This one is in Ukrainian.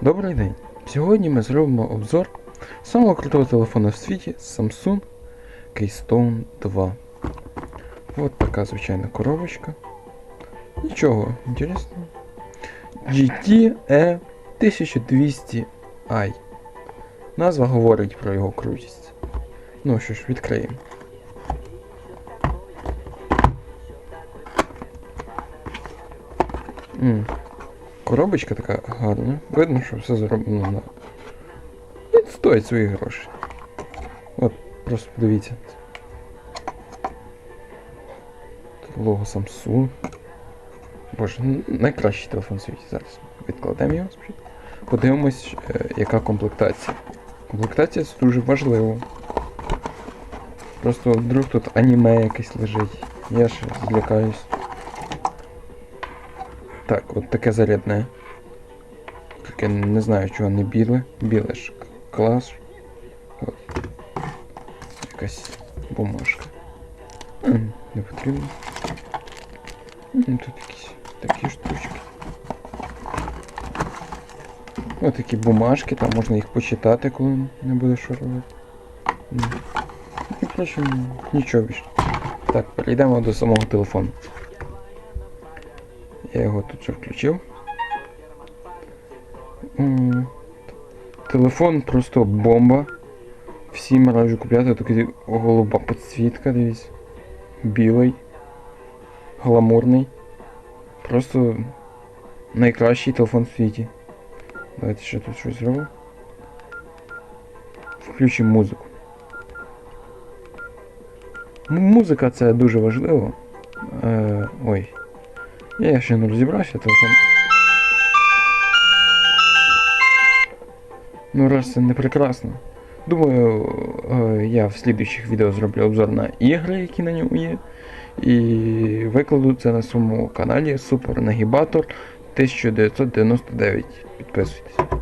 Добрий день! Сьогодні ми зробимо обзор самого крутого телефону в світі Samsung Keystone 2. От така звичайна коробочка. Нічого інтересного. GTE 1200i. Назва говорить про його крутість. Ну що ж, відкриємо. М. Коробочка така гарна. Видно, що все зроблено. Він стоїть свої гроші. От, просто подивіться. Тут лого Samsung. Боже, найкращий телефон в світі зараз. Відкладемо його спочатку. Подивимось, е, яка комплектація. Комплектація це дуже важливо. Просто вдруг тут аніме якесь лежить. Я ще злякаюсь. Так, от таке зарядне. Таке не знаю, чого не біле. Біле ж к- клас. От. Якась бумажка. М, Не потрібно. М, Тут якісь такі штучки. Ось такі бумажки, там можна їх почитати, коли не буде що робити. М. Ну, коротше, нічого більше. Так, перейдемо до самого телефону. Я його тут вже включив. Телефон просто бомба. Всім раджу купляти такий голуба підсвітка, дивіться. Білий. Гламурний. Просто найкращий телефон в світі. Давайте ще тут щось зробимо. Включимо музику. Музика це дуже важливо. Е, ой. Я ще не розібрався, телефон. Ну, раз це не прекрасно. Думаю, е, я в слідуючих відео зроблю обзор на ігри, які на ньому є. І викладу це на своєму каналі Супер Нагібатор 1999. Підписуйтесь.